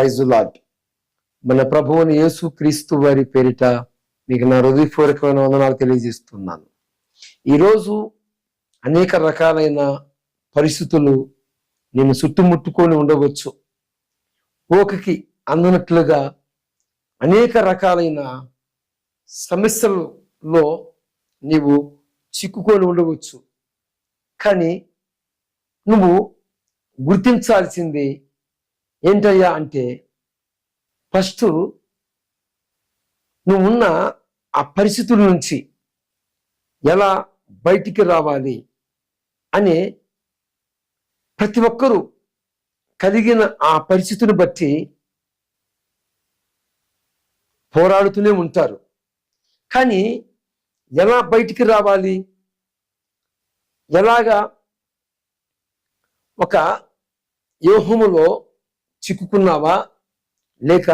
Praise lord మన ప్రభువుని యేసు క్రీస్తు వారి పేరిట మీకు నా హృదయపూర్వకమైన వందనాలు తెలియజేస్తున్నాను. ఈరోజు అనేక రకాలైన పరిస్థితులు నేను చుట్టుముట్టుకొని ఉండవచ్చు. ఓకకి అందనట్లుగా అనేక రకాలైన సమస్యలలో నీవు చిక్కుకొని ఉండవచ్చు. కానీ నువ్వు గుర్తించాల్సింది ఏంటయ్యా అంటే ఫస్ట్ నువ్వున్న ఆ పరిస్థితుల నుంచి ఎలా బయటికి రావాలి అనే ప్రతి ఒక్కరూ కలిగిన ఆ పరిస్థితిని బట్టి పోరాడుతూనే ఉంటారు. కానీ ఎలా బయటికి రావాలి? ఎలాగా ఒక వ్యూహములో చిక్కుకున్నావా? లేక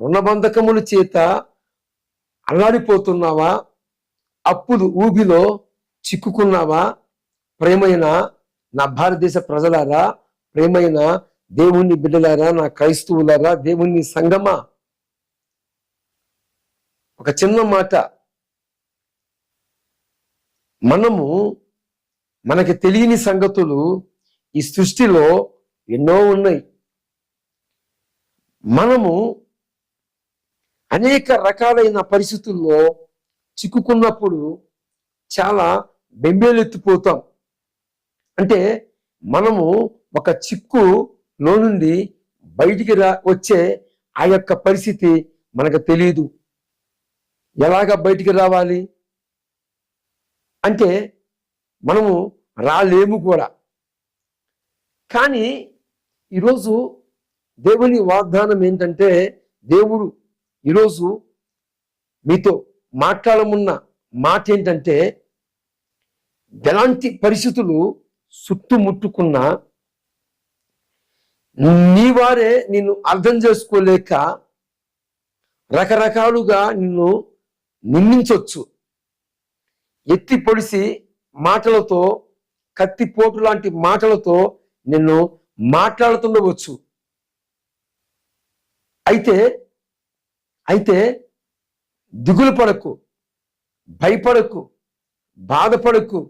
రుణబంధకముల చేత అల్లాడిపోతున్నావా? అప్పులు ఊబిలో చిక్కుకున్నావా? ప్రేమైన నా భారతదేశ ప్రజలారా ప్రేమైన దేవుణ్ణి బిడ్డలారా నా క్రైస్తవులారా దేవుణ్ణి సంగమా? ఒక చిన్న మాట. మనము మనకి తెలియని సంగతులు ఈ సృష్టిలో ఎన్నో ఉన్నాయి. మనము అనేక రకాలైన పరిస్థితుల్లో చిక్కుకున్నప్పుడు చాలా బెంబేలెత్తిపోతాం. అంటే మనము ఒక చిక్కులో నుండి బయటికి రా వచ్చే ఆ యొక్క పరిస్థితి మనకు తెలియదు ఎలాగ బయటికి రావాలి? అంటే మనము రాలేము కూడా. కానీ ఈరోజు దేవుని వాగ్దానం ఏంటంటే దేవుడు ఈరోజు మీతో మాట్లాడమున్న మాట ఏంటంటే ఎలాంటి పరిస్థితులు చుట్టుముట్టుకున్నా నీ వారే నిన్ను అర్థం చేసుకోలేక రకరకాలుగా నిన్ను నిందించవచ్చు ఎత్తి పొడిసి మాటలతో కత్తిపోటు లాంటి మాటలతో నిన్ను మాట్లాడుతుండవచ్చు. అయితే అయితే దిగులు పడకు భయపడకు బాధపడకు.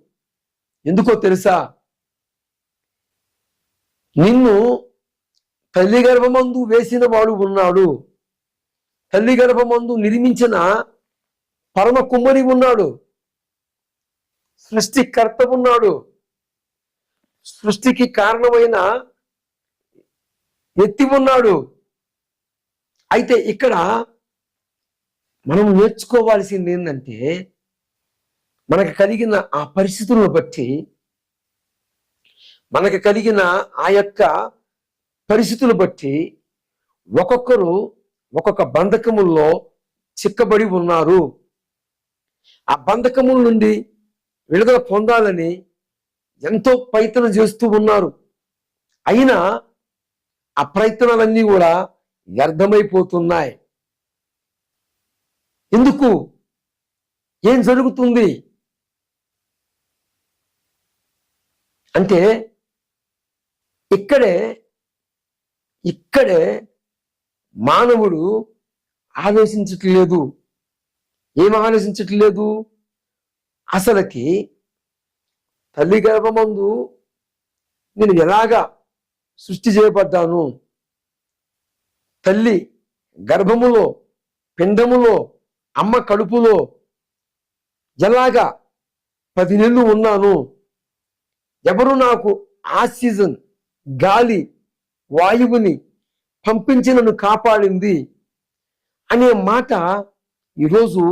ఎందుకో తెలుసా? నిన్ను తల్లి గర్భమందు వేసిన వాడు ఉన్నాడు. తల్లి గర్భమందు నిర్మించిన పరమ కుమ్మరి ఉన్నాడు. సృష్టికర్త ఉన్నాడు. సృష్టికి కారణమైన ఎత్తి ఉన్నాడు. అయితే ఇక్కడ మనం నేర్చుకోవాల్సింది ఏంటంటే మనకు కలిగిన ఆ పరిస్థితులను బట్టి మనకు కలిగిన ఆ యొక్క పరిస్థితులు బట్టి ఒక్కొక్కరు ఒక్కొక్క బంధకముల్లో చిక్కబడి ఉన్నారు. ఆ బంధకముల నుండి విడుదల పొందాలని ఎంతో ప్రయత్నం చేస్తూ ఉన్నారు. అయినా ఆ ప్రయత్నాలన్నీ కూడా వ్యర్థమైపోతున్నాయి ఎందుకు ఏం జరుగుతుంది? అంటే ఇక్కడే ఇక్కడే మానవుడు ఆలోచించట్లేదు. ఏం ఆలోచించట్లేదు? అసలుకి తల్లి గర్భమందు నేను ఎలాగా సృష్టి చేయబడ్డాను? తల్లి గర్భములో పిండములో అమ్మ కడుపులో ఎలాగా పది నెలలు ఉన్నాను. ఎవరు నాకు ఆక్సిజన్ గాలి వాయువుని పంపించి నన్ను కాపాడింది అనే మాట ఈరోజు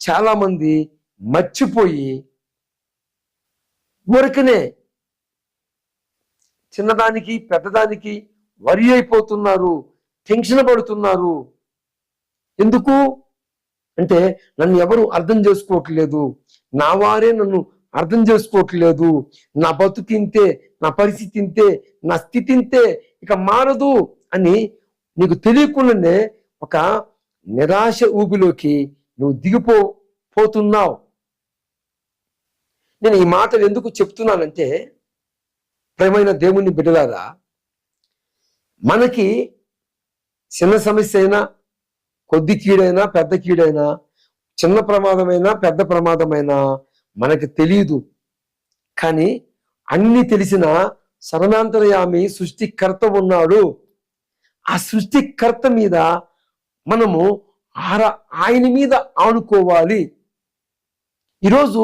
చాలామంది మర్చిపోయి ఊరికనే చిన్నదానికి పెద్దదానికి వరి అయిపోతున్నారు. టెన్షన్ పడుతున్నారు. ఎందుకు? అంటే నన్ను ఎవరు అర్థం చేసుకోవట్లేదు. నా వారే నన్ను అర్థం చేసుకోవట్లేదు. నా బతుకు ఇంతే నా పరిస్థితి ఇంతే నా స్థితి ఇంతే ఇక మారదు అని నీకు తెలియకుండానే ఒక నిరాశ ఊబిలోకి నువ్వు దిగిపో పోతున్నావు. నేను ఈ మాటలు ఎందుకు చెప్తున్నానంటే ప్రేమైన దేవుని బిడ్డలారా మనకి చిన్న సమస్య అయినా కొద్ది కీడైనా పెద్ద కీడైనా చిన్న ప్రమాదమైనా పెద్ద ప్రమాదమైనా మనకి తెలియదు కానీ అన్ని తెలిసిన సర్వాంతర్యామి సృష్టికర్త ఉన్నాడు. ఆ సృష్టికర్త మీద మనము ఆర ఆయన మీద ఆనుకోవాలి. ఈరోజు